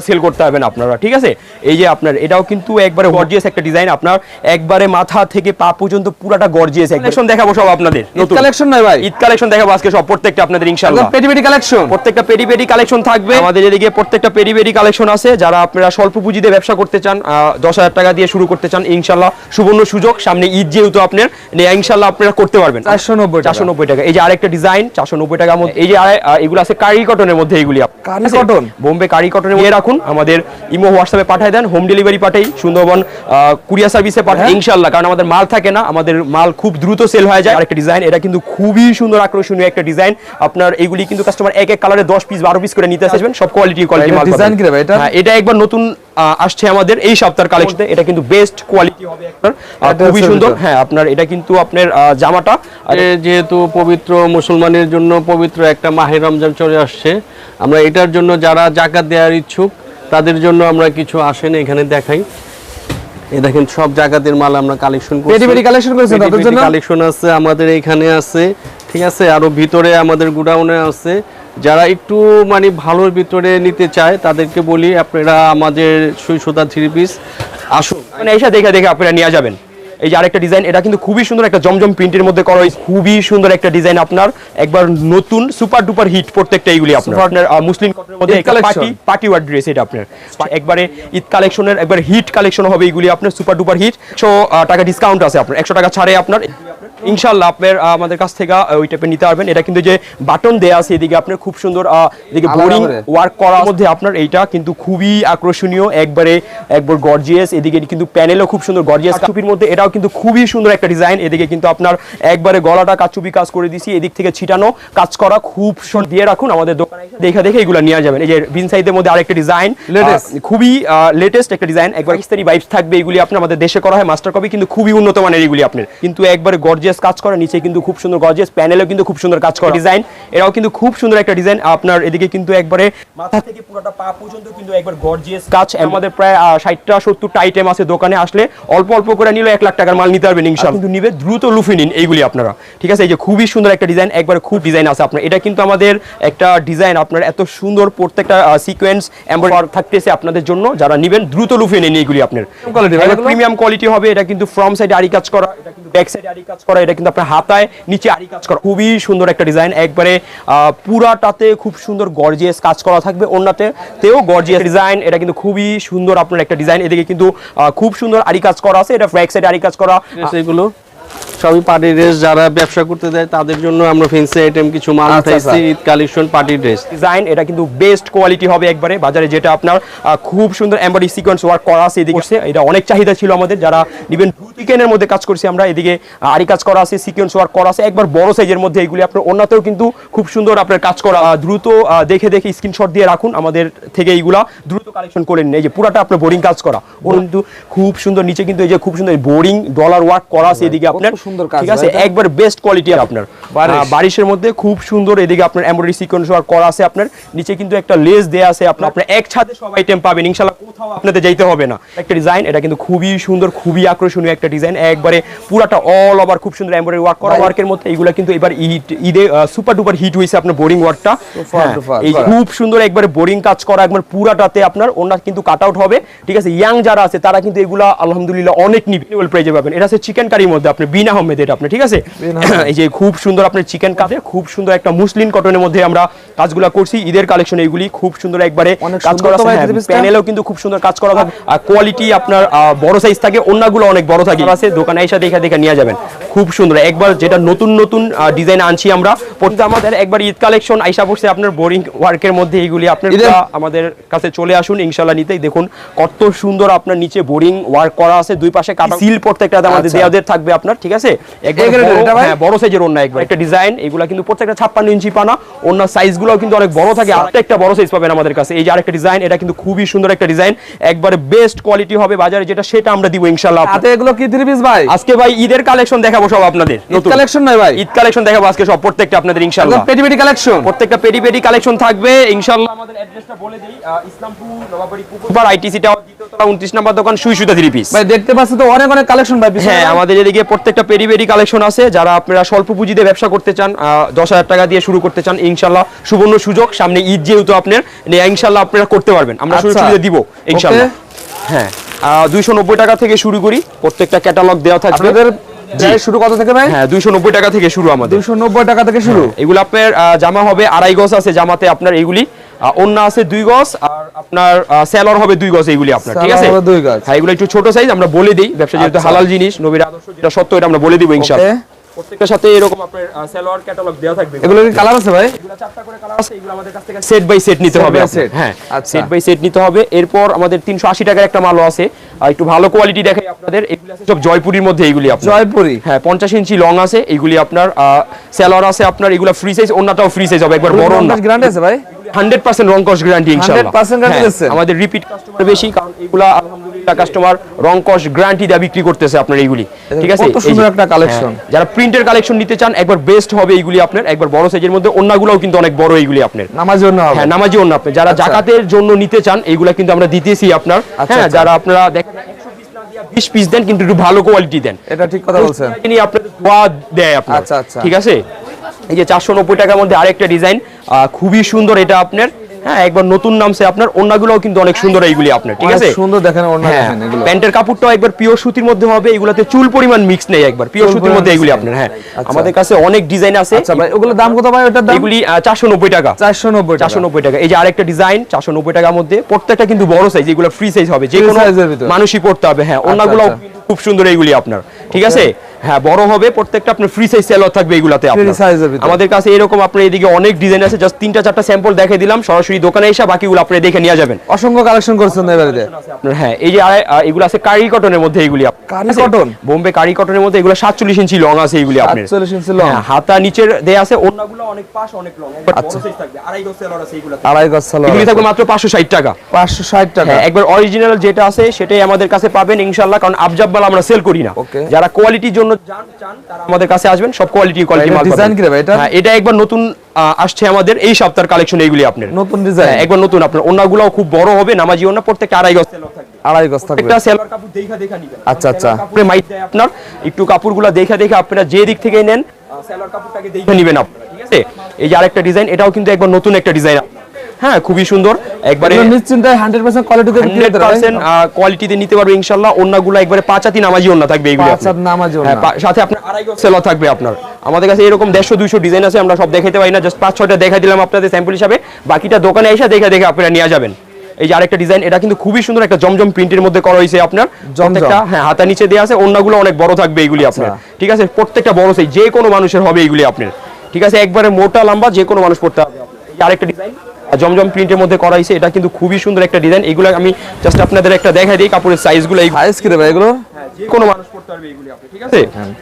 Sell করতে পারবেন আপনারা ঠিক আছে? এই যে আপনার এটাও কিন্তু একবারে গর্জিয়াস একটা ডিজাইন আপনার। একবারে মাথা থেকে পা পর্যন্ত পুরাটা গর্জিয়াস কালেকশন দেখাবো সব আপনাদের নতুন। কালেকশন নয় ভাই। ঈদ কালেকশন দেখাবো আজকে সব প্রত্যেকটা আপনাদের ইনশাআল্লাহ। পেটি পেটি কালেকশন প্রত্যেকটা পেরি পেরি কালেকশন থাকবে। আমাদের এদিকে প্রত্যেকটা পেরি পেরি কালেকশন আছে। যারা আপনারা স্বল্প পুঁজিতে ব্যবসা করতে চান দশ হাজার টাকা দিয়ে শুরু করতে চান ইনশাল্লাহ সুবর্ণ সুযোগ। সামনে ঈদ যেহেতু আপনার নে- ইনশাল্লাহ আপনারা করতে পারবেন। 490 টাকা। চারশো নব্বই টাকা। এই যে আরেকটা ডিজাইন চারশো নব্বই টাকার মধ্যে এই যে এগুলো আছে কারি কটনের মধ্যে এইগুলি কারি কটন? বোম্বে কারি কটনের রাখুন। আমাদের ইমো হোয়াটসঅ্যাপে পাঠিয়ে দেন হোম ডেলিভারি পাঠাই সুন্দরবন কুরিয়ার সার্ভিসে পাঠাই ইনশাল্লাহ কারণ আমাদের মাল থাকে না আমাদের মাল খুব দ্রুত সেল হয়ে যায়। আরেকটা ডিজাইন এটা কিন্তু খুবই সুন্দর আকর্ষণীয় একটা ডিজাইন আপনার এগুলি কিন্তু কাস্টমার এক এক কালারে দশ পিস বারো পিস করে নিতে আসবেন। সব কোয়ালিটি কোয়ালিটি মাল এটা? হ্যাঁ, এটা একবার নতুন আসছে আমাদের এই সপ্তাহের কালেকশন এটা কিন্তু বেস্ট কোয়ালিটি হবে আপনার খুবই সুন্দর। হ্যাঁ আপনার এটা কিন্তু আপনার জামাটা। যেহেতু পবিত্র মুসলমানের জন্য পবিত্র একটা মাহে রমজান চলে আসছে আমরা এটার জন্য যারা জাকাত দেওয়ার ইচ্ছুক তাদের জন্য আমরা কিছু আসেন এখানে দেখাই। এই দেখেন সব জাকাতের মাল আমরা কালেকশন পেটি পেটি কালেকশন করেছেন তাদের জন্য? কালেকশন আছে আমাদের এখানে আছে ঠিক আছে? আরও ভিতরে আমাদের গুডাউনে আছে। যারা একটু মানে ভালোর ভিতরে নিতে চায় তাদেরকে বলি আপনারা আমাদের সুই সুতা থ্রি পিস আসুন। মানে এসে দেখে দেখে আপনারা নিয়ে যাবেন। এই যে আরেকটা ডিজাইন এটা কিন্তু খুবই সুন্দর একটা জমজম প্রিন্টের মধ্যে করা হয়েছে। খুবই সুন্দর একটা ডিজাইন আপনার। একবার নতুন সুপার ডুপার হিট প্রত্যেকটা এইগুলি আপনার। আপনার মুসলিম কটনের মধ্যে। পার্টি পার্টি ওয়ার ড্রেস এটা আপনার। একবারে ঈদ কালেকশনের একবার হিট কালেকশন হবে এইগুলি আপনার সুপার ডুপার হিট একশো টাকা ডিসকাউন্ট আছে আপনার। একশো টাকা ছাড়ে আপনার। ইনশাল্লাহ আপনার আমাদের কাছ থেকে ওই টাইপের নিতে পারবেন। এটা কিন্তু যে বাটন দেয়া আছে এদিকে আপনার খুব সুন্দর এদিকে বোরিং ওয়ার্ক করার মধ্যে আপনার এইটা কিন্তু খুবই আকর্ষণীয়। একবারে একবার গর্জিয়াস এদিকে কিন্তু প্যানেলও খুব সুন্দর গর্জিয়াস কাচুপির মধ্যে এটাও কিন্তু খুবই সুন্দর একটা ডিজাইন এদিকে কিন্তু আপনার একবারে গলাটা কাচুপি কাজ করে দিছি এদিক থেকে ছিটানো কাজ করা খুব সুন্দর। দিয়ে রাখুন আমাদের দোকানে। দেখে দেখে এগুলো নিয়ে যাবেন। এই যে বিন সাইডের মধ্যে আরেকটা ডিজাইন। খুবই লেটেস্ট একটা ডিজাইন একবার পাকিস্তানি ভাইবস থাকবে এগুলি আপনার আমাদের দেশে করা হয়। মাস্টার কপি কিন্তু খুবই উন্নত মানের এগুলি আপনার। কিন্তু একবারে গর্জিয়াস কাজ করা নিচে কিন্তু খুব সুন্দর গর্জিয়াস প্যানেলও কিন্তু খুব সুন্দর কাজ করা ডিজাইন এটাও কিন্তু খুব সুন্দর একটা ডিজাইন আপনার এদিকে কিন্তু একবারে মাথা থেকে পুরোটা পা পর্যন্ত কিন্তু একবার গর্জিয়াস কাজ আমাদের প্রায় ষাটটা সত্তরটা আইটেম আছে দোকানে আসলে। অল্প অল্প করে নিলে এক লাখ টাকার মাল নিতে পারবেন ইনশাল্লাহ। কিন্তু নিবে দ্রুত লুফে নিন এইগুলি আপনারা। ঠিক আছে? এই যে খুবই সুন্দর একটা ডিজাইন একবার খুব ডিজাইন আছে আপনার। এটা কিন্তু আমাদের একটা ডিজাইন আপনার এত সুন্দর প্রত্যেকটা সিকোয়েন্স এমব্রয়ডারি থাকতেছে আপনাদের জন্য। যারা নিবেন দ্রুত লুফে নিন এইগুলি আপনার? প্রিমিয়াম কোয়ালিটি হবে এটা কিন্তু ফ্রম সাইডে আরি কাজ করা এটা কিন্তু ব্যাক সাইডে আরি কাজ করা। এটা কিন্তু আপনার হাতায় নিচে আরি কাজ করা। খুবই সুন্দর একটা ডিজাইন, একবারে পুরাটাতে খুব সুন্দর গর্জিয়াস কাজ করা থাকবে অন্যতে তেও গর্জিয়াস ডিজাইন, এটা কিন্তু খুবই সুন্দর আপনার একটা ডিজাইন। এদিকে কিন্তু খুব সুন্দর আরি কাজ করা আছে, এটা ফ্র্যাক সাইড আরি কাজ করা। এগুলো। সবই পার্টি ড্রেস যারা ব্যবসা করতে দেয় তাদের জন্য আমরা ফেন্সি আইটেম কিছু মাল আচ্ছা, উঠাইছি আচ্ছা। Eid collection party dress design এটা কিন্তু বেস্ট কোয়ালিটি হবে একবারে। বাজারে যেটা আপনার খুব সুন্দর এমব্রয়ডারি সিকোয়েন্স ওয়ার্ক করা আছে এদিকে। এটা অনেক চাহিদা ছিল আমাদের। যারা নিবেন বুটিকেনের মধ্যে কাজ করছি আমরা এদিকে আরি কাজ করা আছে সিকোয়েন্স ওয়ার্ক করা আছে। একবার বড় সাইজের মধ্যে এগুলি আপনার অন্যতেও কিন্তু খুব সুন্দর আপনার কাজ করা দ্রুত দেখে দেখে স্ক্রিনশট দিয়ে রাখুন আমাদের থেকে এইগুলা। দ্রুত কালেকশন করে নিন। এই যে পুরাটা আপনার বোরিং কাজ করা। ও কিন্তু খুব সুন্দর নিচে কিন্তু এই যে খুব সুন্দর বোরিং ডলার ওয়ার্ক করা আছে এদিকে আপনার। সুন্দর কাজ ঠিক আছে একবার বেস্ট কোয়ালিটি আপনার। বারিশের মধ্যে খুব সুন্দর এদিকে আপনার এমব্রয়ডারি সিকোয়েন্স ওয়ার্ক করা আছে আপনার। নিচে কিন্তু একটা লেস দেয়া আছে আপনার। আপনার এক ছাদে সব আইটেম পাবেন। ইনশাআল্লাহ কোথাও আপনাদের যাইতে হবে না। একটা ডিজাইন এটা কিন্তু খুবই সুন্দর খুবই আকর্ষণীয় একটা ডিজাইন একবারে পুরাটা অল ওভার খুব সুন্দর এমব্রয়ডারি ওয়ার্ক করা ওয়ার্কের মধ্যে। এইগুলা কিন্তু এবার ঈদ সুপার ডুপার হিট হয়েছে আপনার বোরিং ওয়ার্কটা duper এই খুব সুন্দর একবারে বোরিং কাজ করা একবার পুরাটাতে আপনার। ওনার কিন্তু কাট আউট হবে। ঠিক আছে ইয়াং যারা আছে তারা কিন্তু এগুলা আলহামদুলিল্লাহ অনেক নিবেল প্রাইজে পাবেন। এটা আছে চিকেন কারির মধ্যে আপনি বিন আহমেদ এটা আপনি ঠিক আছে? এই যে খুব সুন্দর আপনার চিকেন কাটে খুব সুন্দর একটা মুসলিম কটনের মধ্যে আমরা কাজগুলো করছি। ঈদের কালেকশন এইগুলি খুব সুন্দর একবারে কাজ করা প্যানেলেও কিন্তু খুব সুন্দর কাজ করা হয় আর কোয়ালিটি আপনার বড় সাইজ থাকে অন্যগুলো অনেক বড় থাকে। আছে। দোকানে এসে দেখে দেখে নিয়ে যাবেন। খুব সুন্দর। একবার যেটা নতুন নতুন ডিজাইন আনছি আমরা আমাদের একবার ঈদ কালেকশন আইসা পড়ছে আপনার বোরিং ওয়ার্কের মধ্যে এইগুলি আপনার আমাদের কাছে চলে আসুন ইনশাল্লাহ নিতেই দেখুন কত সুন্দর আপনার নিচে বোরিং ওয়ার্ক করা আছে দুই পাশে কাটা সিল প্রত্যেকটা আমাদের আচ্ছা। দেওয়াদের থাকবে আপনার ঠিক আছে? বড়- হ্যাঁ, বড় সাইজের অন্য একবার। একটা ডিজাইন এগুলা কিন্তু প্রত্যেকটা ছাপ্পান্ন ইঞ্চি পানা অন্য সাইজগুলো কিন্তু অনেক বড় থাকে আর একটা বড় সাইজ পাবেন আমাদের কাছে। এই যে আরেকটা ডিজাইন এটা কিন্তু খুবই সুন্দর একটা ডিজাইন একবারে বেস্ট কোয়ালিটি হবে বাজারে যেটা সেটা আমরা দিব ইনশাল্লাহ এগুলো কি থ্রি পিস ভাই? আজকে ভাই ঈদের কালেকশন দেখাবো সব আপনাদের নতুন। কালেকশন নয় ভাই। ঈদ কালেকশন দেখাবো আজকে সব প্রত্যেকটা আপনাদের ইনশাল্লাহ পেটি পেটি কালেকশন প্রত্যেকটা পেটি পেটি কালেকশন থাকবে ইনশাআল্লাহ। আমাদের অ্যাড্রেসটা বলে দেই ইসলামপুর নবাবাড়ি পুকুরপাড় আইটিসি টাওয়ার দ্বিতীয় তলা 29 নম্বর দোকান সুই সুতা থ্রি পিস ভাই দেখতে পাচ্ছি তো অনেক অনেক কালেকশন ভাই হ্যাঁ আমাদের এদিকে প্রত্যেকটা পেরি পেরি কালেকশন আছে যারা আপনারা স্বল্প পুঁজিতে ব্যবসা করতে চান দশ হাজার টাকা দিয়ে শুরু করতে চান ইনশাল্লাহ সুবর্ণ সুযোগ। সামনে ঈদ যেহেতু আপনার নে, ইনশাল্লাহ আপনারা করতে পারবেন। আমরা সুযোগ আচ্ছা। সুবিধা দিব ইনশাল্লাহ হ্যাঁ দুইশো নব্বই টাকা থেকে শুরু করি প্রত্যেকটা ক্যাটালগ দেওয়া থাকবে। শুরু কত থেকে ভাই? হ্যাঁ দুইশো নব্বই টাকা থেকে শুরু আমাদের। দুশো নব্বই টাকা থেকে শুরু? এগুলো আপনার জামা হবে আড়াই গজ আছে জামাতে আপনার এগুলি অন্য আছে দুই গজ আর আপনার সেলর হবে দুই গজ এইগুলি আপনার ঠিক আছে। হ্যাঁ এগুলো একটু ছোট সাইজ আমরা বলে দিই ব্যবসা যেহেতু আচ্ছা। হালাল জিনিস নবীর আদর্শ যেটা সত্য এটা আমরা বলে দিব ইনশাআল্লাহ. প্রত্যেকটার সাথে এরকম আপনার সেলর ক্যাটালগ দেওয়া থাকবে। এগুলো কি কালার আছে ভাই? এগুলো চারটা করে কালার আছে এগুলো আমাদের কাছ থেকে সেট বাই সেট নিতে হবে হ্যাঁ আচ্ছা। সেট বাই সেট নিতে হবে। এরপর আমাদের 380 টাকার একটা মালও আছে। আর একটু ভালো কোয়ালিটি দেখাই আপনাদের এগুলো আছে সব জয়পুরির মধ্যে এইগুলি আপনার। জয়পুরি? হ্যাঁ পঞ্চাশ ইঞ্চি লং আছে এগুলি আপনার সেলর আছে আপনার এগুলো ফ্রি সাইজ অন্যটাও ফ্রি সাইজ হবে একবার বড় না গ্যারান্টি আছে ভাই? হান্ড্রেড পার্সেন্ট রং কস গ্যারান্টি ইনশাআল্লাহ। 100% guarantee দিচ্ছেন? আমাদের রিপিট কাস্টমার বেশি কারণ এগুলা আলহামদুলিল্লাহ কাস্টমার রং কস গ্যারান্টি দিয়ে বিক্রি করতেছে আপনার এইগুলি। ঠিক আছে? সুন্দর একটা collection। হ্যাঁ, যারা প্রিন্টের কালেকশন নিতে চান একবার বেস্ট হবে এইগুলি আপনার একবার বড় সাইজের মধ্যে অন্যগুলোও কিন্তু অনেক বড় এইগুলি আপনার। নামাজ জন্য হ্যাঁ নামাজি অন্য আপনি যারা জাকাতের জন্য নিতে চান এইগুলা কিন্তু আমরা দিতেছি আপনার। আচ্ছা, হ্যাঁ আচ্ছা। যারা আপনারা দেখেন 20 পিস দেন কিন্তু একটু ভালো কোয়ালিটি দেন। এটা ঠিক কথা বলছেন। তিনি আপনাদের দোয়া দেয় আপনার। আচ্ছা, আচ্ছা। ঠিক আছে? এই যে চারশো নব্বই টাকার মধ্যে আরেকটা ডিজাইন খুবই সুন্দর এটা আপনার। হ্যাঁ একবার নতুন নামছে আপনার অন্যগুলোও কিন্তু অনেক সুন্দর এইগুলি আপনার ঠিক আছে? সুন্দর দেখেন ওড়না হ্যাঁ দেখেন এগুলো। প্যান্টের কাপড়টাও একবার পিওর সুতির মধ্যে হবে এগুলাতে চুল পরিমাণ মিক্স নেই একবার পিওর সুতির মধ্যে এগুলি আপনার হ্যাঁ। আচ্ছা। আমাদের কাছে অনেক ডিজাইন আছে। আচ্ছা ভাই ওগুলো দাম কত ভাই ওটার দাম? এগুলি চারশো নব্বই টাকা। চারশো নব্বই চারশো নব্বই টাকা। এই যে আরেকটা ডিজাইন চারশো নব্বই টাকার মধ্যে প্রত্যেকটা কিন্তু বড় সাইজ এগুলো ফ্রি সাইজ হবে। যে কোনো। মানুষই পড়তে হবে হ্যাঁ অন্যগুলো আচ্ছা। খুব সুন্দর এইগুলি আপনার ঠিক আছে? হ্যাঁ বড় হবে প্রত্যেকটা আপনার ফ্রি সাইজ সেলর থাকবে ভিতর। আমাদের কাছে এরকম আপনার এদিকে অনেক ডিজাইন আছে জাস্ট তিনটা চারটা স্যাম্পল দেখে দিলাম সরাসরি দোকানে এসে বাকিগুলো আপনি দেখে নিয়ে যাবেন অসংখ্য কালেকশন করছেন এবারে আপনার হ্যাঁ এই যে এগুলো আছে কারি কটনের মধ্যে এইগুলি আপনার। কারি কটন? বোম্বে কারি কটনের মধ্যে এগুলো সাতচল্লিশ ইঞ্চি লং আছে এইগুলি আপনার 47 ইঞ্চি long। হ্যাঁ, হাতা নিচের দেয়া আছে অন্যগুলো অনেক পাশ অনেক লং একবার বড় আচ্ছা। সাইজ থাকবে আড়াই গজ সেলর আছে এইগুলো আড়াই গজ সালোয়ার এগুলি থাকবে মাত্র পাঁচশো ষাট টাকা পাঁচশো ষাট টাকা হ্যাঁ একবার অরিজিনাল যেটা আছে সেটাই আমাদের কাছে পাবেন ইনশাল্লাহ কারণ আবজাব্বাল আমরা সেল করি না. যারা কোয়ালিটির জন্য চান তারা আমাদের কাছে আসবেন সব কোয়ালিটি কোয়ালিটি মাল। কি ভাই? এটা? হ্যাঁ এটা একবার নতুন আসছে আমাদের এই সপ্তাহের কালেকশন এইগুলি আপনার। নতুন ডিজাইন হ্যাঁ, একবার নতুন আপনার। খুব বড় হবে নামাজি প্রত্যেকটা আড়াই গজ থাকবে আড়াই গজ থাকবে। একটা সেলর কাপড় দেখা দেখা নিবেন। আচ্ছা, আচ্ছা। মাইট দেয় আপনার একটু কাপড়গুলো দেখা দেখা আপনারা যে দিক থেকে নেন সেলর কাপড়টাকে দেখে নিবেন আপনারা ঠিক আছে? এই যে আরেকটা ডিজাইন এটাও কিন্তু একবার নতুন একটা ডিজাইন হ্যাঁ খুবই সুন্দর। একবারে নিশ্চিন্তায় হান্ড্রেড পার্সেন্ট কোয়ালিটিতে বিক্রি করতে পারবেন কোয়ালিটিতে নিতে পারবে ইনশাল্লাহ। অন্যগুলো একবারে পাঁচাতি নামাজি থাকবে এইগুলো পাঁচ হাত নামাজি। হ্যাঁ সাথে আপনার আড়াই গজ সেলর থাকবে আপনার। আমাদের কাছে এরকম দেড়শো দুইশো ডিজাইন আছে আমরা সব দেখাইতে পারি না। জাস্ট পাঁচ ছয়টা দেখা দিলাম আপনাদের স্যাম্পল হিসাবে। বাকিটা দোকানে এসে দেখে দেখে আপনারা নিয়ে যাবেন। এই যে আরেকটা ডিজাইন এটা কিন্তু খুবই সুন্দর একটা জমজম প্রিন্টের মধ্যে করা হয়েছে আপনার। প্রত্যেকটা হ্যাঁ হাতা নিচে দেওয়া আছে অন্যগুলো অনেক বড় থাকবে এইগুলি আপনার। ঠিক আছে প্রত্যেকটা বড় সাইজ যে কোনো মানুষের হবে এইগুলি আপনার। ঠিক আছে একবারে মোটা লম্বা যে কোনো মানুষ পড়তে হবে আরেকটা ডিজাইন জমজম প্রিন্টের মধ্যে করা হয়েছে এটা কিন্তু খুবই সুন্দর একটা ডিজাইন এগুলো আমি জাস্ট আপনাদের একটা দেখা দিই কাপড়ের সাইজগুলো এই সাইজ কি ভাই এগুলো যে কোনো মানুষ পড়তে পারবে এগুলি আপনি ঠিক আছে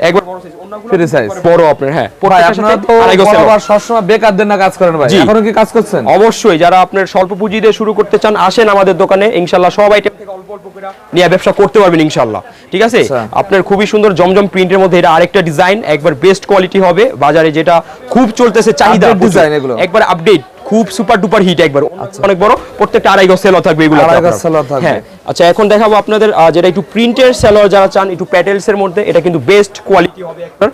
একবার বড় সাইজ অন্যগুলো Free size। বড় আপনার হ্যাঁ ভাই আপনারা তো। বরাবর সবসময় বেকারদের না কাজ করেন ভাই। এখনও কি কাজ করছেন অবশ্যই যারা আপনার স্বল্প পুঁজি দিয়ে শুরু করতে চান আসেন আমাদের দোকানে ইনশাল্লাহ সব আইটেম থেকে অল্প অল্প করে নিয়ে ব্যবসা করতে পারবেন ইনশাল্লাহ ঠিক আছে আচ্ছা। আপনার খুবই সুন্দর জমজম প্রিন্টের মধ্যে এটা আরেকটা ডিজাইন একবার বেস্ট কোয়ালিটি হবে বাজারে যেটা খুব চলতেছে চাহিদা প্রচুর। এগুলো। একবার আপডেট খুব সুপার ডুপার হিট একবার। অনেক বড় প্রত্যেকটা আড়াই গজ সেলও থাকবে এগুলো আড়াই গজ সেলও থাকবে। হ্যাঁ। আচ্ছা এখন দেখাবো আপনাদের যেটা একটু প্রিন্টের সেলর যারা চান একটু প্যাটেলস এর মধ্যে এটা কিন্তু বেস্ট কোয়ালিটি হবে আপনার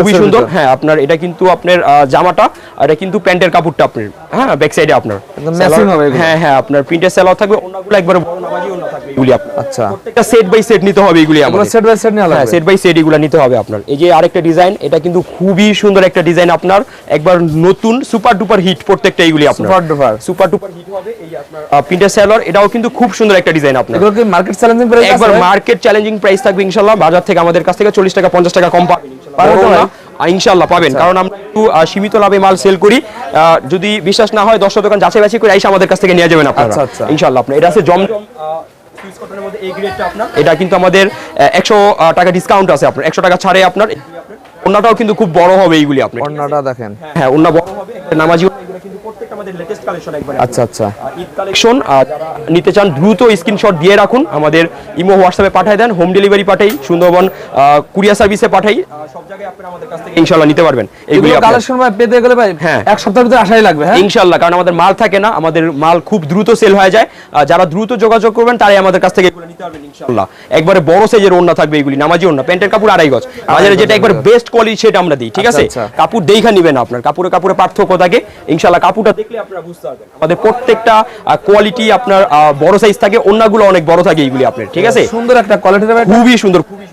খুবই সুন্দর। হ্যাঁ আপনার এটা কিন্তু আপনার জামাটা এটা কিন্তু প্যান্টের কাপড়টা আপনার। হ্যাঁ ব্যাক সাইডে আপনার। একদম matching হবে হ্যাঁ হ্যাঁ আপনার প্রিন্টের সেলর থাকবে অন্যগুলো একবারে বড় নামাজি থাকবে এগুলি আপনার। আচ্ছা। প্রত্যেকটা সেট বাই সেট নিতে হবে এগুলি আমাদের। সেট বাই সেট হ্যাঁ সেট বাই সেট এগুলো নিতে হবে আপনার। এই যে আরেকটা ডিজাইন এটা কিন্তু খুবই সুন্দর একটা ডিজাইন আপনার। একবার নতুন সুপার ডুপার হিট প্রত্যেকটা এগুলি আপনার। Super duper super duper hit হবে এই আপনার প্রিন্টের সেলর এটাও কিন্তু খুব সুন্দর একটা ডিজাইন আপনার। এগুলো কি মার্কেট চ্যালেঞ্জিং প্রাইস একবার মার্কেট চ্যালেঞ্জিং প্রাইস থাকবে ইনশাল্লাহ বাজার থেকে আমাদের কাছ থেকে চল্লিশ টাকা পঞ্চাশ টাকা কম পাবেন ইনশাল্লাহ। পাবেন পাবেন। কারণ আমরা একটু সীমিত লাভে মাল সেল করি। যদি বিশ্বাস না হয় দশটা দোকান যাচাই বাছাই করে এসে আমাদের কাছ থেকে নিয়ে যাবেন আপনারা। আচ্ছা, আচ্ছা। ইনশাল্লাহ এটা আছে আপনার। এটা কিন্তু আমাদের একশো টাকা ডিসকাউন্ট আছে আপনার। একশো টাকা ছাড়ে আপনার। অন্যটাও কিন্তু খুব বড় হবে এইগুলি আপনার। অন্যটা দেখেন। হ্যাঁ অন্য বড় হবে। নামাজি এগুলো কিন্তু প্রত্যেকটা আমাদের লেটেস্ট কালেকশন একবার আচ্ছা আচ্ছা। ঈদ কালেকশন যারা নিতে চান দ্রুত স্ক্রিনশট দিয়ে রাখুন। আমাদের ইমো হোয়াটসঅ্যাপে পাঠিয়ে দেন হোম ডেলিভারি পাঠাই সুন্দরবন কুরিয়ার সার্ভিসে পাঠাই। আহ, সব জায়গায় আপনারা আমাদের কাছ থেকে ইনশাআল্লাহ নিতে পারবেন। এগুলি আপনার- কালেকশন ভাই পেতে গেলে ভাই হ্যাঁ। এক সপ্তাহের ভিতরে আসাই লাগবে হ্যাঁ? ইনশাল্লাহ কারণ আমাদের মাল থাকে না আমাদের মাল খুব দ্রুত সেল হয়ে যায়। যারা দ্রুত যোগাযোগ করবেন তারাই আমাদের কাছ থেকে এগুলো নিতে পারবেন ইনশাল্লাহ একবারে বড় সাইজের ওন্না থাকবে এগুলি নামাজি ওন্না প্যান্টের কাপড় আড়াই গজ। বাজারে যেটা একবার বেস্ট কোয়ালিটি সেটা আমরা দিই ঠিক আচ্ছা, আছে? আচ্ছা। কাপড় দেখা নিবেন আপনার কাপড়ে কাপড়ে পার্থক্য থাকে। ইনশাল্লাহ কাপড়টা দেখলে আপনারা বুঝতে পারবেন। আমাদের প্রত্যেকটা কোয়ালিটি আপনার আহ, বড় সাইজ থাকে অন্যগুলো অনেক বড় থাকে এইগুলি আপনার ঠিক আছে? সুন্দর একটা কোয়ালিটি খুবই সুন্দর খুবই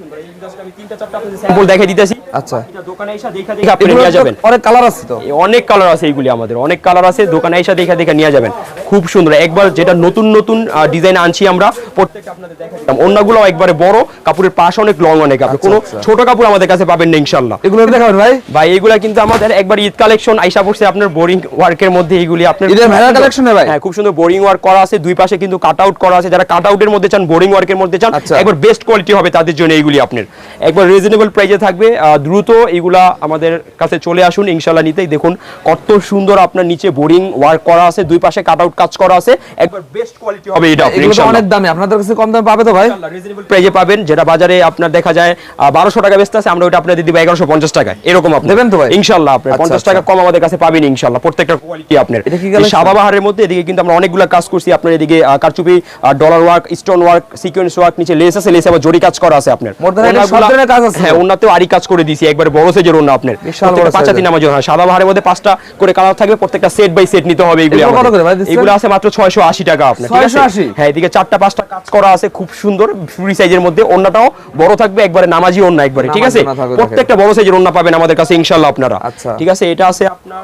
সুন্দর এই just আমি তিনটা চারটা আপনাদের স্যাম্পল দেখে দিতেছি। আচ্ছা। দোকানে এসে দেখা দেখে আপনি নিয়ে যাবেন। অনেক কালার আছে তো। অনেক কালার আছে এইগুলি আমাদের অনেক কালার আছে দোকানে এসে দেখা দেখা নিয়ে যাবেন। খুব সুন্দর। একবার যেটা নতুন নতুন ডিজাইন আনছি আমরা প্রত্যেকটা আপনাদের দেখা অন্যগুলো একবারে বড় কাপড়ের পাশ অনেক লং অনেক আপনি কোনো আচ্ছা। ছোট কাপড় আমাদের কাছে পাবেন না ইনশাল্লাহ এগুলো দেখাবেন ভাই? ভাই এগুলা কিন্তু আমাদের একবার ঈদ কালেকশন আইসা পড়ছে আপনার বোরিং ওয়ার্কের মধ্যে এইগুলি। আপনার ঈদের মেলা collection ভাই? হ্যাঁ খুব সুন্দর বোরিং ওয়ার্ক করা আছে। দুই পাশে কিন্তু কাট আউট করা আছে। যারা কাট আউটের মধ্যে চান বোরিং ওয়ার্কের মধ্যে চান আচ্ছা। একবার বেস্ট কোয়ালিটি হবে তাদের জন্য এইগুলি আপনার। একবার রিজনেবল প্রাইসে থাকবে। দ্রুত এগুলা আমাদের কাছে চলে আসুন ইনশাল্লাহ নিতেই দেখুন কত সুন্দর আপনার নিচে বোরিং ওয়ার্ক করা আছে দুই পাশে কাট আউট কাজ করা আছে। একবার বেস্ট কোয়ালিটি হবে এটা অনেক দামি আপনাদের কাছে কম দামে পাবে তো ভাই? রিজনেবল প্রাইসে পাবেন যেটা বাজারে আপনার দেখা যায় বারোশো টাকা বেচতে আছে আমরা ওটা আপনাদের দিব এগারোশো পঞ্চাশ টাকায়। এরকম আপনি দেবেন তো ভাই? ইনশাল্লাহ আপনার আচ্ছা, পঞ্চাশ আচ্ছা। টাকা কম আমাদের কাছে পাবেন ইনশাল্লাহ প্রত্যেকটা কোয়ালিটি আপনার। collection? মধ্যে এদিকে কিন্তু আমরা অনেকগুলো কাজ করছি আপনার এদিকে কারচুপি dollar work stone work sequence work নিচে লেস আছে লেস আবার জরি কাজ করা আছে আপনার। ধরনের কাজ আছে? হ্যাঁ ওনাতেও আরি কাজ করে দিয়েছি একবার বড় সাইজের ওনা আপনার পাঁচটা size-এর। তিন নামাজ হয় সাদাবাহারের মধ্যে পাঁচটা করে কালার থাকবে প্রত্যেকটা সেট বাই সেট নিতে হবে এগুলো আছে মাত্র ছয়শো আশি টাকা আপনার ঠিক আছে? 680? হ্যাঁ এদিকে চারটা পাঁচটা কাজ করা আছে খুব সুন্দর ফ্রি সাইজের মধ্যে বড় থাকবে একবারে নামাজি একবারে ঠিক আছে প্রত্যেকটা বড় সাইজের পাবেন আমাদের কাছে ইনশাআল্লাহ আপনারা আচ্ছা। ঠিক আছে এটা আছে আপনার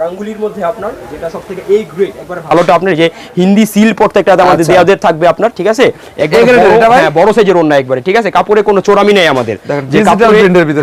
রাঙ্গুলির মধ্যে আপনার যেটা সবথেকে এই গ্রেড একবারে ভালোটা আপনার যে হিন্দি সিল প্রত্যেকটা আমাদের আচ্ছা। থাকবে আপনার ঠিক আছে একবারে বড়- ভাই? হ্যাঁ, সাইজের ওন্না একবারে ঠিক আছে কাপড়ে কোনো চোরামি নেই আমাদের। হ্যাঁ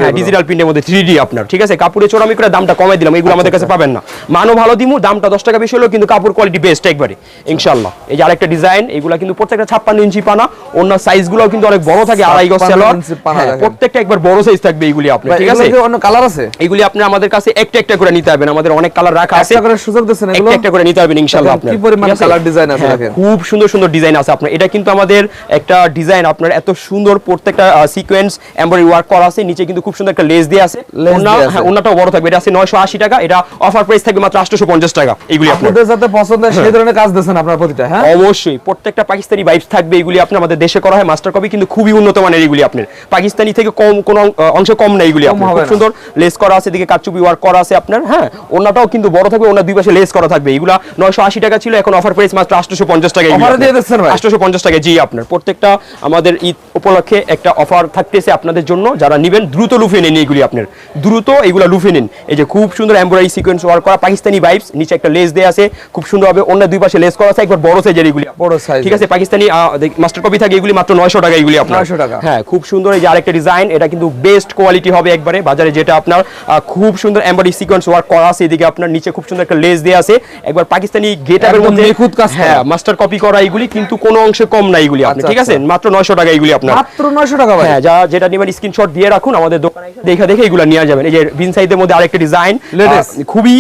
এগুলো। ডিজিটাল প্রিন্টের মধ্যে থ্রি আপনার ঠিক আছে? কাপড়ে চোরামি করে দামটা কমাই দিলাম এগুলো আমাদের কাছে পাবেন না। মানও ভালো দিমু দামটা দশ টাকা বেশি হলেও কিন্তু কাপড় কোয়ালিটি বেস্ট একবারে ইনশাল্লাহ এই যে আরেকটা ডিজাইন এগুলো কিন্তু প্রত্যেকটা ছাপ্পান্ন ইঞ্চি পানা অন্য সাইজগুলো কিন্তু অনেক বড় থাকে আড়াই গজ সেলর। দেখেন। প্রত্যেকটা একবার বড় সাইজ থাকবে এইগুলি আপনার ঠিক আছে? অন্য কালার আছে। এইগুলি আপনি আমাদের কাছে একটা একটা করে নিতে পারবেন আমাদের অনেক কালার রাখা আছে। একটা করে সুযোগ দিচ্ছেন এগুলো। একটা করে নিতে পারবেন ইনশাআল্লাহ দেখেন আপনার কি পরিমাণ আছে? colour আছে হ্যাঁ, দেখেন। খুব সুন্দর সুন্দর ডিজাইন আছে আপনার। এটা কিন্তু আমাদের একটা ডিজাইন আপনার এত সুন্দর প্রত্যেকটা সিকোয়েন্স এমব্রয়ডারি ওয়ার্ক করা আছে নিচে কিন্তু খুব সুন্দর একটা লেস দিয়ে আছে। লেস ওনা দিয়ে আছে। হ্যাঁ ওনাটাও বড় থাকবে। এটা আছে 980 টাকা এটা অফার প্রাইস থাকবে মাত্র 850 টাকা। এইগুলি আপনাদের যাতে পছন্দ হয় সেই ধরনের কাজ দিচ্ছেন আপনার প্রতিটা হ্যাঁ? অবশ্যই প্রত্যেকটা পাকিস্তানি ভাইবস থাকবে এগুলি আপনার আমাদের দেশে করা হয় মাস্টার কপি কিন্তু খুবই উন্নত মানের এগুলি আপনার। পাকিস্তানি থেকে কম কোনো অংশ কম না এগুলি আপনার। খুব সুন্দর লেস করা আছে এদিকে কারচুপি ওয়ার্ক করা আছে আপনার হ্যাঁ? ওনাটাও কিন্তু বড় থাকবে ওনার দুই পাশে লেস করা থাকবে। এগুলা 980 টাকা ছিল এখন অফার প্রাইস মাত্র 850 টাকা Offer-এ দিয়ে দিচ্ছেন ভাই? 850 টাকা জি আপনার। প্রত্যেকটা আমাদের ঈদ উপলক্ষে একটা অফার থাকতেছে আপনাদের জন্য। যারা নেবেন দ্রুত লুফে নিন এইগুলি আপনার। দ্রুত এগুলা লুফে নিন। এই যে খুব সুন্দর এমব্রয়ডারি সিকোয়েন্স ওয়ার্ক করা পাকিস্তানি ভাইবস নিচে একটা লেস দেয়া আছে। খুব সুন্দর হবে অন্য দুই পাশে লেস করা আছে একবার বড় সাইজের এগুলি। বড় size ঠিক আছে পাকিস্তানি মাস্টার কপি থাকে এগুলি মাত্র 900 টাকা এগুলি আপনার। 900 টাকা। হ্যাঁ খুব সুন্দর এই যে আরেকটা ডিজাইন এটা কিন্তু বেস্ট কোয়ালিটি হবে একবারে। বাজারে যেটা আপনার খুব সুন্দর এমব্রয়ডারি সিকোয়েন্স ওয়ার্ক করা আছে এদিকে আপনার। নিচে খুব সুন্দর একটা লেস দেয়া আছে। একবার পাকিস্তানি গেটআপের একদম মধ্যে নিখুঁত কাজ হ্যাঁ মাস্টার কপি করা এগুলি কিন্তু কোনো অংশে কম না এগুলি আপনি। আচ্ছা, ঠিক আছে? মাত্র 900 টাকা এগুলি আপনার। মাত্র 900 টাকা ভাই। হ্যাঁ যা যেটা নেবেন স্ক্রিনশট দিয়ে রাখুন আমাদের দোকানে। দেখে দেখে এগুলো নিয়ে যাবেন। এই যে বিন সাইজের মধ্যে আরেকটা ডিজাইন খুবই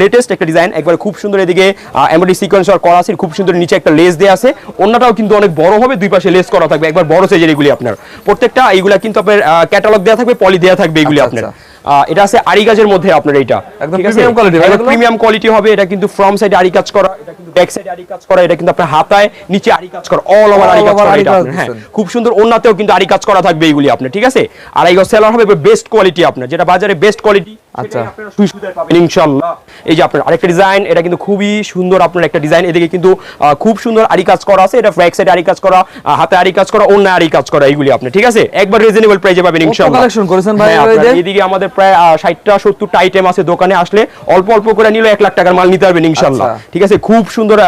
লেটেস্ট একটা ডিজাইন একবার খুব সুন্দর এদিকে এমব্রয়ডারি সিকোয়েন্স আর করা আছে খুব সুন্দর নিচে একটা লেস দেয়া আছে। অন্যটাও কিন্তু অনেক বড় হবে দুই পাশে লেস করা থাকবে। একবার বড় সাইজের এগুলি আপনার। প্রত্যেকটা এইগুলা কিন্তু আপনার ক্যাটালগ দেওয়া থাকবে পলি দেওয়া থাকবে এগুলি আচ্ছা, আপনার। আচ্ছা। এটা আছে আড়ি গাজের মধ্যে আপনার এটা একদম কোয়ালিটি প্রিমিয়াম কোয়ালিটি হবে এটা কিন্তু ফ্রম সাইডে আরি কাজ করা এটা কিন্তু ব্যাক সাইডে আড়ি কাজ করা এটা কিন্তু আপনার হাতায় নিচে আড়ি কাজ করা অল ওভার আড়ি কাজ করা এটা হ্যাঁ। খুব সুন্দর ওন্নাতেও কিন্তু আড়ি কাজ করা থাকবে এইগুলি আপনার ঠিক আছে? আর এই সেলার হবে বেস্ট কোয়ালিটি আপনার যেটা বাজারে বেস্ট কোয়ালিটি আচ্ছা। পাবেন। এই যে আপনার আরেকটা ডিজাইন এটা কিন্তু খুবই সুন্দর আপনার একটা ডিজাইন এদিকে কিন্তু খুব সুন্দর আরি কাজ করা আছে। এটা ফ্র্যাক সাইড আরি কাজ করা হাতে আরি কাজ করা অন্য আরি কাজ করা এইগুলি আপনি ঠিক আছে? একবার রিজনেবল প্রাইসে পাবেন ইনশাআল্লাহ। collection করেছেন ভাই হ্যাঁ? এদিকে আমাদের প্রায় ষাটটা সত্তরটা আইটেম আছে দোকানে আসলে। অল্প অল্প করে নিলে এক লাখ টাকার মাল নিতে পারবেন ইনশাল্লাহ আচ্ছা। ঠিক আছে? খুব সুন্দর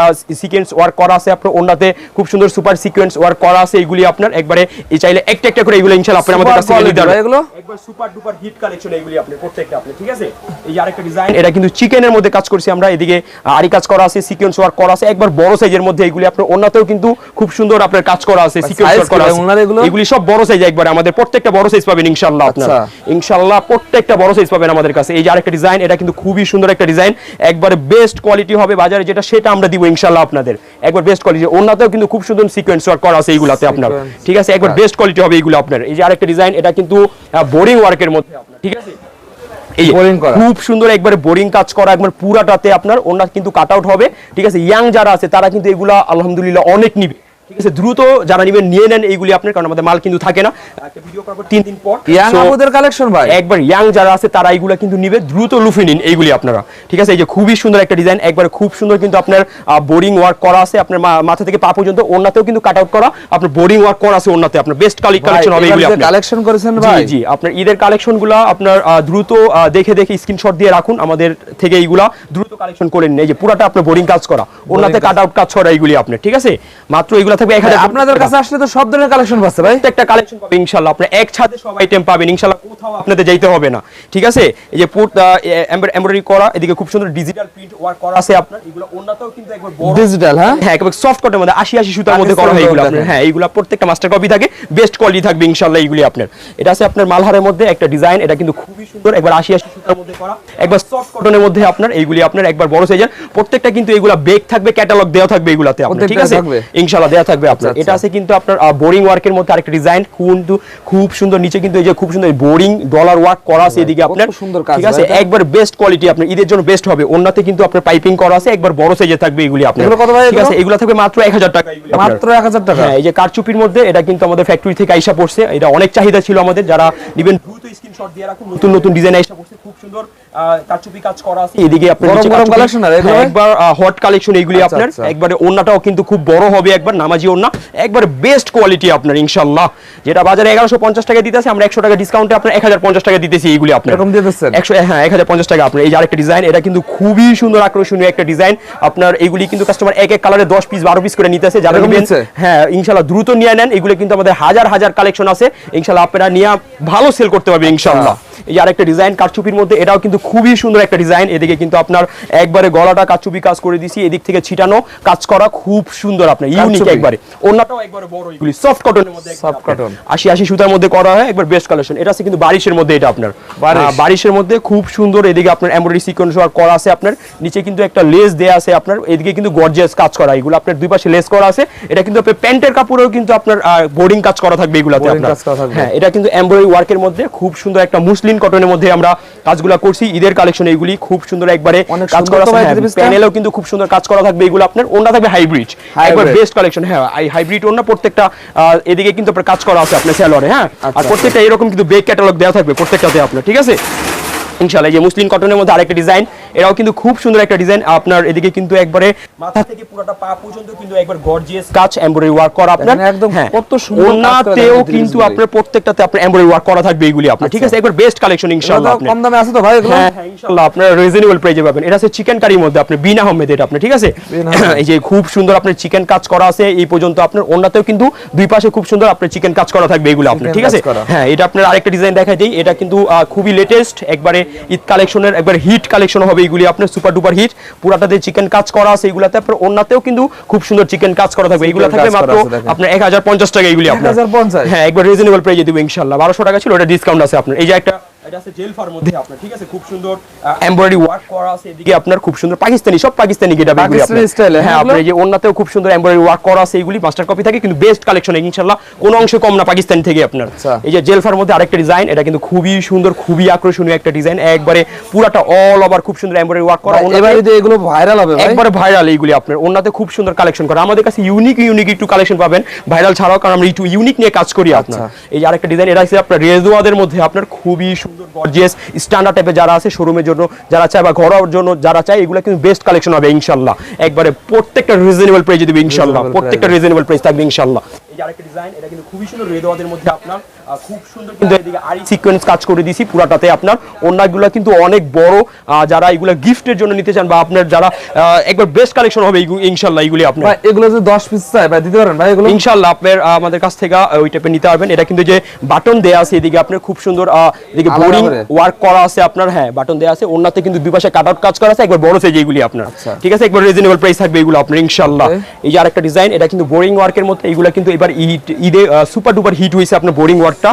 সিকোয়েন্স ওয়ার্ক করা আছে আপনার ওনাতে খুব সুন্দর সুপার সিকোয়েন্স ওয়ার্ক করা আছে এইগুলি আপনার। একবারে এই চাইলে একটা একটা করে এইগুলো ইনশাল্লাহ আপনি আমাদের কাছ থেকে নিতে পারবেন। এগুলো? একবার সুপার ডুপার হিট কালেকশন এইগুলি আপনি প্রত্যেকটা আপনি ঠিক আছে? এই যে আরেকটা ডিজাইন এটা কিন্তু চিকেনের মধ্যে কাজ করছি আমরা। এদিকে আরি কাজ করা আছে সিকোয়েন্স ওয়ার্ক করা আছে। একবার বড় সাইজের মধ্যে এগুলি আপনার অন্যতেও কিন্তু খুব সুন্দর আপনার কাজ করা আছে সিকোয়েন্স ওয়ার্ক করা আছে। এগুলি? সব বড় সাইজ একবার। আমাদের প্রত্যেকটা বড় সাইজ পাবেন ইনশাআল্লাহ আপনার। আচ্ছা। ইনশাআল্লাহ প্রত্যেকটা বড় সাইজ পাবেন আমাদের কাছে। এই যে আরেকটা ডিজাইন এটা কিন্তু খুবই সুন্দর একটা ডিজাইন একবারে বেস্ট কোয়ালিটি হবে বাজারে যেটা সেটা আমরা দিব ইনশাআল্লাহ আপনাদের। একবার বেস্ট কোয়ালিটি অন্যতেও কিন্তু খুব সুন্দর সিকোয়েন্স ওয়ার্ক করা আছে এইগুলাতে আপনার। ঠিক আছে? একবার বেস্ট কোয়ালিটি হবে এইগুলো আপনার। এই যে আরেকটা ডিজাইন এটা কিন্তু বোরিং ওয়ার্কের মধ্যে আপনার। ঠিক আছে? এই। খুব সুন্দর একবারে বোরিং কাজ করা একবার পুরাটাতে আপনার ওনার কিন্তু কাট আউট হবে ঠিক আছে ইয়াং যারা আছে তারা কিন্তু এগুলা আলহামদুলিল্লাহ অনেক নিবে ঠিক আছে দ্রুত যারা নিবেন নিয়ে নেন এইগুলি আপনার কারণ আমাদের মাল কিন্তু থাকে না। একটা ভিডিও করার তিন দিন পর ইয়াং So, কালেকশন ভাই। একবার ইয়াং যারা আছে তারা এইগুলা কিন্তু নিবে দ্রুত লুফে নিন এইগুলি আপনারা। ঠিক আছে এই যে খুবই সুন্দর একটা ডিজাইন একবার খুব সুন্দর কিন্তু আপনার বোরিং ওয়ার্ক করা আছে আপনার মাথা থেকে পা পর্যন্ত ওন্নাতেও কিন্তু কাট আউট করা আপনার বোরিং ওয়ার্ক করা আছে ওন্নাতে আপনার বেস্ট কালেকশন হবে আপনার। কালেকশন করেছেন ভাই। জি আপনার ঈদের কালেকশনগুলা আপনার দ্রুত দেখে দেখে স্ক্রিনশট দিয়ে রাখুন আমাদের থেকে এইগুলা দ্রুত কালেকশন করে নিন। এই যে পুরাটা আপনার বোরিং কাজ করা ওনাতে কাট আউট কাজ করা এইগুলি আপনার ঠিক আছে? মাত্র এইগুলা থাকবে আপনাদের কাছে আসলে তো সব ধরনের কালেকশন পাচ্ছে ভাই। প্রত্যেকটা কালেকশন পাবে ইনশাআল্লাহ। আপনার এক ছাদে সব আইটেম পাবেন ইনশাআল্লাহ কোথাও আপনাদের যাইতে হবে না। ঠিক আছে? এই যে পুট এমব্রয়ডারি করা এদিকে খুব সুন্দর ডিজিটাল প্রিন্ট ওয়ার্ক করা আছে আপনার। এগুলো কিন্তু একবার বড়। ডিজিটাল হ্যাঁ? হ্যাঁ একেবারে সফট কটের মধ্যে আশি আশি সুতার মধ্যে করা হয় এগুলো আপনার। হ্যাঁ এইগুলো প্রত্যেকটা মাস্টার কপি থাকে বেস্ট কোয়ালিটি থাকবে ইনশাআল্লাহ এইগুলি আপনার। এটা আছে আপনার মালহারের মধ্যে একটা ডিজাইন এটা কিন্তু খুবই সুন্দর একবার আশি আশি সুতার মধ্যে করা। একবার সফট কটনের মধ্যে আপনার এইগুলি আপনার একবার বড় সাইজের প্রত্যেকটা কিন্তু এগুলা বেক থাকবে ক্যাটালগ দেওয়া থাকবে এগুলাতে আপনার। ঠিক আছে? ইনশাআল্লাহ দেওয়া থাকবে আপনার। আচ্ছা, এটা আছে কিন্তু আপনার বোরিং ওয়ার্কের মধ্যে আরেকটা ডিজাইন কিন্তু খুব সুন্দর নিচে কিন্তু এই যে খুব সুন্দর বোরিং ডলার ওয়ার্ক করা আছে এদিকে আপনার। সুন্দর কাজ ঠিক আছে একবার বেস্ট কোয়ালিটি আপনার ঈদের জন্য বেস্ট হবে। অন্যতে কিন্তু আপনার পাইপিং করা আছে একবার বড় সাইজে থাকবে এগুলি আপনার। এগুলো কত ভাই ঠিক এগুলো? আছে এগুলো? থাকবে মাত্র 1000 টাকা মাত্র এক হাজার টাকা? হ্যাঁ এই যে কারচুপির মধ্যে এটা কিন্তু আমাদের ফ্যাক্টরি থেকে আইসা পড়ছে। এটা অনেক চাহিদা ছিল আমাদের যারা নিবেন দ্রুত স্ক্রিনশট দিয়ে রাখুন নতুন নতুন ডিজাইন আইসা পড়ছে। খুব সুন্দর কারচুপি কাজ করা আছে। এদিকে আপনার গরম গরম collection আর হ্যাঁ? একবার হট কালেকশন এইগুলি আচ্ছা, আপনার। আচ্ছা। একবারে ওন্নাটাও কিন্তু খুব বড় হবে একবার নামাজি ওন্না। একবার বেস্ট কোয়ালিটি আপনার ইনশাআল্লাহ। যেটা বাজারে 1150 টাকা দিতেছে আমরা 100 টাকা ডিসকাউন্টে আপনার 1050 টাকা দিতেছি এইগুলি আপনার। এরকম দিয়ে দিচ্ছেন? একশো হ্যাঁ এক হাজার পঞ্চাশ টাকা আপনার। এই যে আরেকটা ডিজাইন এটা কিন্তু খুবই সুন্দর আকর্ষণীয় একটা ডিজাইন আপনার এগুলি কিন্তু কাস্টমার এক এক কালারে দশ পিস বারো পিস করে নিতেছে। যারা নেবেন হ্যাঁ ইনশাল্লাহ দ্রুত নিয়ে নেন। এগুলো কিন্তু আমাদের হাজার হাজার কালেকশন আছে। ইনশাল্লাহ আপনারা নিয়ে ভালো সেল করতে পারবেন ইনশাল্লাহ এই যে আরেকটা ডিজাইন কারচুপির মধ্যে এটাও কিন্তু খুবই সুন্দর একটা ডিজাইন এদিকে কিন্তু আপনার একবারে গলাটা কারচুপি কাজ করে দিছি এদিক থেকে ছিটানো কাজ করা খুব সুন্দর আপনার ইউনিক একবারে। ওন্নাটাও একবারে বড় এগুলি সফট কটনের মধ্যে আপনার। cotton। আশি আশি সুতার মধ্যে করা হয় একবার বেস্ট কালেকশন এটা আছে কিন্তু বারিশের মধ্যে এটা আপনার। বারিশের মধ্যে খুব সুন্দর এদিকে আপনার এমব্রয়ডারি সিকোয়েন্স ওয়ার্ক করা আছে আপনার। নিচে কিন্তু একটা লেস দেয়া আছে আপনার এদিকে কিন্তু গর্জিয়াস কাজ করা এগুলো আপনার দুই পাশে লেস করা আছে। এটা কিন্তু আপনার প্যান্টের কাপড়েও কিন্তু আপনার বোর্ডিং কাজ করা থাকবে এগুলাতে আপনার। হ্যাঁ এটা কিন্তু এমব্রয়ডারি ওয়ার্কের মধ্যে খুব সুন্দর একটা মুসলিম কটনের মধ্যে আমরা কাজগুলো করছি। ঈদের কালেকশন এইগুলি খুব সুন্দর একবারে কাজ করা। প্যানেলেও কিন্তু খুব সুন্দর কাজ করা থাকবে। এগুলো আপনার ওন্না থাকবে হাইব্রিড একবার বেস্ট কালেকশন হ্যাঁ এই হাইব্রিড ওন্না প্রত্যেকটা এদিকে কিন্তু আপনার কাজ করা আছে আপনার স্যালোরে হ্যাঁ? আর আচ্ছা। প্রত্যেকটা এরকম কিন্তু বেক ক্যাটালগ দেওয়া থাকবে প্রত্যেকটাতে আপনার ঠিক আছে? ইনশাআল্লাহ এই যে মুসলিম কটনের মধ্যে আরেকটা ডিজাইন এরাও কিন্তু খুব সুন্দর একটা ডিজাইন আপনার এদিকে কিন্তু একবারে মাথা থেকে পুরোটা পা পর্যন্ত কিন্তু একবার গর্জিয়াস কাজ এমব্রয়ডারি ওয়ার্ক করা আপনার। একদম হ্যাঁ কত সুন্দর ওনাতেও কিন্তু আপনার প্রত্যেকটাতে আপনার এমব্রয়ডারি ওয়ার্ক করা থাকবে এইগুলি আপনার ঠিক আছে? একবার বেস্ট কালেকশন ইনশাআল্লাহ আপনার। কম দামে আছে তো ভাই এগুলো? হ্যাঁ হ্যাঁ ইনশাআল্লাহ। আপনার রিজনেবল প্রাইজে পাবেন। এটা আছে চিকেন কারির মধ্যে আপনি বিন আহমেদ এটা আপনি ঠিক আছে? এই যে খুব সুন্দর আপনার চিকেন কাজ করা আছে এই পর্যন্ত আপনার ওনাতেও কিন্তু দুই পাশে খুব সুন্দর আপনার চিকেন কাজ করা থাকবে এগুলো আপনার ঠিক আছে? হ্যাঁ এটা আপনার আরেকটা ডিজাইন দেখাই দিই। এটা কিন্তু খুবই লেটেস্ট একবারে ঈদ কালেকশনের একবার হিট কালেকশন হবে এগুলি আপনার সুপার ডুপার হিট পুরাটাতে চিকেন কাজ করা আছে এইগুলাতে আপনার অন্যতেও কিন্তু খুব সুন্দর চিকেন কাজ করা থাকবে। এইগুলো থাকবে মাত্র আপনার এক হাজার পঞ্চাশ টাকা এইগুলি আপনার। 1050? হ্যাঁ একবার রিজনেবল প্রাইজে দিব ইনশাল্লাহ। বারোশো টাকা ছিল ওটা ডিসকাউন্ট আছে আপনার। এই যে একটা এটা আছে জেলফার মধ্যে আপনার ঠিক আছে? খুব সুন্দর এমব্রয়ডারি ওয়ার্ক করা আছে এদিকে। আপনার খুব সুন্দর পাকিস্তানি সব পাকিস্তানি গেটা পাকিস্তানি style হ্যাঁ হ্যাঁ, আপনার এই যে ওন্নাতেও খুব সুন্দর এমব্রয়ডারি ওয়ার্ক করা আছে এইগুলি মাস্টার কপি থাকে কিন্তু বেস্ট কালেকশন ইনশাআল্লাহ কোনো অংশে কম না পাকিস্তানি থেকে আপনার। আচ্ছা। এই যে জেলফার মধ্যে আরেকটা ডিজাইন এটা কিন্তু খুবই সুন্দর খুবই আকর্ষণীয় একটা ডিজাইন একবারে পুরাটা অল ওভার খুব সুন্দর এমব্রয়ডারি ওয়ার্ক করা। এগুলো ভাইরাল হবে ভাই। একবারে ভাইরাল এইগুলি আপনার। খুব সুন্দর কালেকশন করা। আমাদের কাছে ইউনিক ইউনিক একটু কালেকশন পাবেন। ভাইরাল ছাড়াও কারণ আমরা একটু ইউনিক নিয়ে কাজ করি আপনার। এই যে আরেকটা ডিজাইন এটা হচ্ছে আপনার রেজওয়াদের মধ্যে। আপনার খুবই সুন্দর গর্জিয়াস স্ট্যান্ডার্ড টাইপের যারা আছে শোরুমের জন্য যারা চায় বা ঘরের জন্য যারা চায় এগুলো কিন্তু বেস্ট কালেকশন হবে ইনশাল্লাহ। একবারে প্রত্যেকটা রিজনেবল প্রাইস দিবে ইনশাল্লাহ। প্রত্যেকটা রিজনেবল প্রাইস থাকবে ইনশাল্লাহ। এই যে আরেকটা ডিজাইন এটা কিন্তু খুবই সুন্দর রেদওয়াদের মধ্যে আপনার খুব সুন্দর কিন্তু এদিকে আরি সিকোয়েন্স কাজ করে দিছি পুরাটাতে আপনার। অন্যগুলো কিন্তু অনেক বড় যারা এগুলো গিফটের জন্য নিতে চান বা আপনার যারা একবার বেস্ট কালেকশন হবে এইগু- ইনশাল্লাহ এগুলি আপনার। এগুলো যদি 10 পিস চাই ভাই দিতে পারেন ভাই এগুলো ইনশাল্লাহ আপনার আমাদের কাছ থেকে ওই টাইপের নিতে পারবেন। এটা কিন্তু যে বাটন দেয়া আছে এদিকে আপনার খুব সুন্দর এদিকে বোরিং ওয়ার্ক করা। আছে আপনার। হ্যাঁ বাটন দেওয়া আছে। ওনাতে কিন্তু দুই পাশে কাট আউট কাজ করা আছে। একবার বড় সাইজ এইগুলি আপনার। আচ্ছা। ঠিক আছে? একবার রিজনেবল প্রাইস থাকবে এগুলো আপনার ইনশাআল্লাহ এই যে আরেকটা ডিজাইন এটা কিন্তু বোরিং ওয়ার্কের মধ্যে এইগুলো কিন্তু ঈদ ঈদে সুপার ডুপার হিট হয়েছে আপনার বোরিং ওয়ার্কটা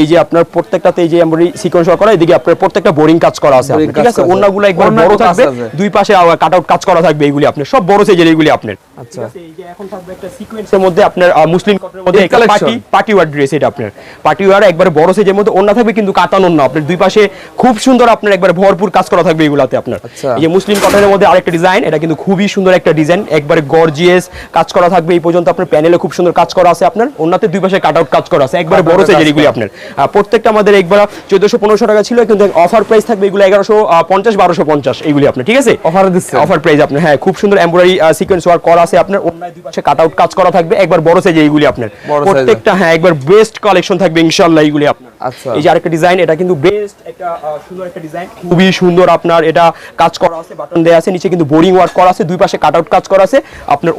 এই যে আপনার প্রত্যেকটাতে এই যে এমব্রয়ডারি সিকোয়েন্স করা এদিকে আপনার প্রত্যেকটা বোরিং কাজ করা আছে ঠিক আছে। ওনাগুলো একবার বড় থাকবে দুই পাশে কাট আউট কাজ করা থাকবে এইগুলি আপনার সব বড় সাইজের এইগুলি আপনার। আচ্ছা। এই যে এখন থাকবে একটা সিকোয়েন্সের মধ্যে আপনার মুসলিম কটনের মধ্যে ঈদ একটা collection। Party party wear dress এটা আপনার। পার্টি ওয়ার একবার বড় সাইজের মধ্যে ওন্না থাকবে কিন্তু কাতান ওন্না আপনার। দুই পাশে খুব সুন্দর আপনার একবার ভরপুর কাজ করা থাকবে এগুলাতে আপনার। আচ্ছা। এই যে মুসলিম কটনের মধ্যে আরেকটা ডিজাইন এটা কিন্তু খুবই সুন্দর একটা ডিজাইন একবারে গর্জিয়াস কাজ করা থাকবে এই পর্যন্ত আপনার প্যানেলে খুব সুন্দর কাজ করা আছে আপনার। অন্যতে দুই পাশে কাট আউট কাজ করা আছে। একবারে বড় সাইজের এগুলি আপনার। প্রত্যেকটা আমাদের একবার চোদ্দশো পনেরোশো টাকা ছিল কিন্তু অফার প্রাইস থাকবে এগুলো এগারোশো পঞ্চাশ বারোশো পঞ্চাশ এগুলি আপনার ঠিক আছে? অফার দিচ্ছে। অফার প্রাইস আপনার হ্যাঁ খুব সুন্দর এমব্রয়ডারি সিকোয়েন্স ওয়ার্ক করা আছে আপনার। অন্যায় দুই পাশে কাট আউট কাজ করা থাকবে একবার বড় সাইজের এগুলি আপনার। প্রত্যেকটা হ্যাঁ একবার বেস্ট কালেকশন থাকবে ইনশাল্লাহ এগুলি আপনার। এই যে আরেকটা ডিজাইন এটা কিন্তু বেস্ট একটা সুন্দর একটা ডিজাইন খুবই সুন্দর আপনার এটা কাজ করা আছে বাটন দেয়া আছে নিচে কিন্তু বোরিং ওয়ার্ক করা আছে দুই পাশে কাট আউট কাজ করা আছে। আপনার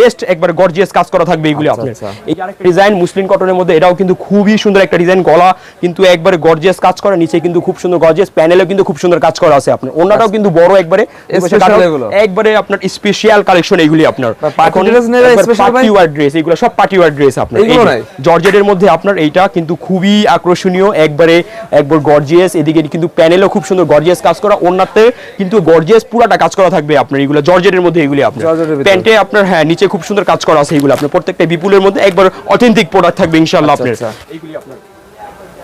বেস্ট একবার গর্জিয়াস কাজ করা থাকবে এইগুলি আচ্ছা, আপনার। আচ্ছা। এই যে আরেকটা ডিজাইন মুসলিম কটনের মধ্যে এটাও কিন্তু খুবই সুন্দর একটা ডিজাইন গলা কিন্তু একবারে গর্জিয়াস কাজ করা নিচে কিন্তু খুব সুন্দর গর্জিয়াস প্যানেলেও কিন্তু খুব সুন্দর কাজ করা আছে আপনার। অন্যটাও কিন্তু বড় একবারে। একবারে আপনার স্পেশাল কালেকশন এইগুলি আপনার? পার্টি ওয়ার ড্রেস এগুলো সব পার্টি ওয়ার ড্রেস আপনার। জর্জেটের মধ্যে আপনার এইটা কিন্তু খুবই আকর্ষণীয় একবারে একবার গর্জিয়াস এদিকে কিন্তু প্যানেলও খুব সুন্দর গর্জিয়াস কাজ করা ওনাতে কিন্তু গর্জিয়াস পুরাটা কাজ করা থাকবে আপনার এগুলো জর্জেটের মধ্যে এগুলি আপনার। প্যান্টে আপনার হ্যাঁ নিচে খুব সুন্দর কাজ করা আছে এগুলো আপনার প্রত্যেকটা বিপুলের মধ্যে একবার অথেন্টিক প্রোডাক্ট থাকবে ইনশাআল্লাহ আচ্ছা, আপনার। আচ্ছা। এইগুলি আপনার।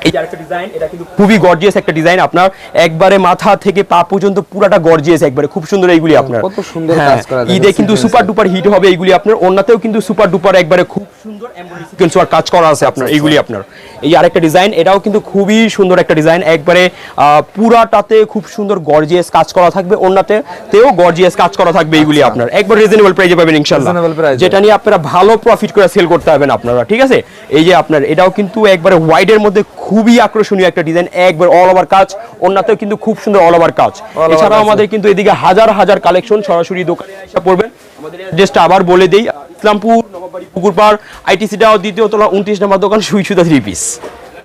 এই যে আরেকটা ডিজাইন এটা কিন্তু খুবই গর্জিয়াস একটা ডিজাইন আপনার একবারে মাথা থেকে পা পর্যন্ত পুরাটা গর্জিয়াস একবারে খুব সুন্দর এইগুলি আপনার। কত সুন্দর হ্যাঁ, কাজ করা ঈদে কিন্তু সুপার ডুপার হিট হবে এইগুলি আপনার অন্যতেও কিন্তু সুপার ডুপার একবারে খুব সুন্দর সিকোয়েন্স ওয়ার্ক কাজ করা আছে আপনার এইগুলি আপনার। এই আরেকটা ডিজাইন এটাও কিন্তু খুবই সুন্দর একটা ডিজাইন একবারে পুরাটাতে খুব সুন্দর গর্জিয়াস কাজ করা থাকবে অন্যতে তেও গর্জিয়াস কাজ করা থাকবে এইগুলি আপনার। একবার রিজনেবল প্রাইসে পাবেন ইনশাআল্লাহ। যেটা নিয়ে আপনারা ভালো প্রফিট করে সেল করতে পারবেন আপনারা ঠিক আছে? এই যে আপনার এটাও কিন্তু একবারে হোয়াইটের মধ্যে খুবই আকর্ষণীয় একটা ডিজাইন একবার অল ওভার কাজ অন্যতেও কিন্তু খুব সুন্দর অল ওভার কাজ। এছাড়াও আমাদের কিন্তু এদিকে হাজার হাজার কালেকশন সরাসরি দোকানে এসে পড়বেন আমাদের অ্যাড্রেসটা আবার বলে দেই ইসলামপুর নবাবাড়ি পুকুরপাড় আইটিসিটাও দ্বিতীয় তলা উনত্রিশ নম্বর দোকান সুই থ্রি পিস।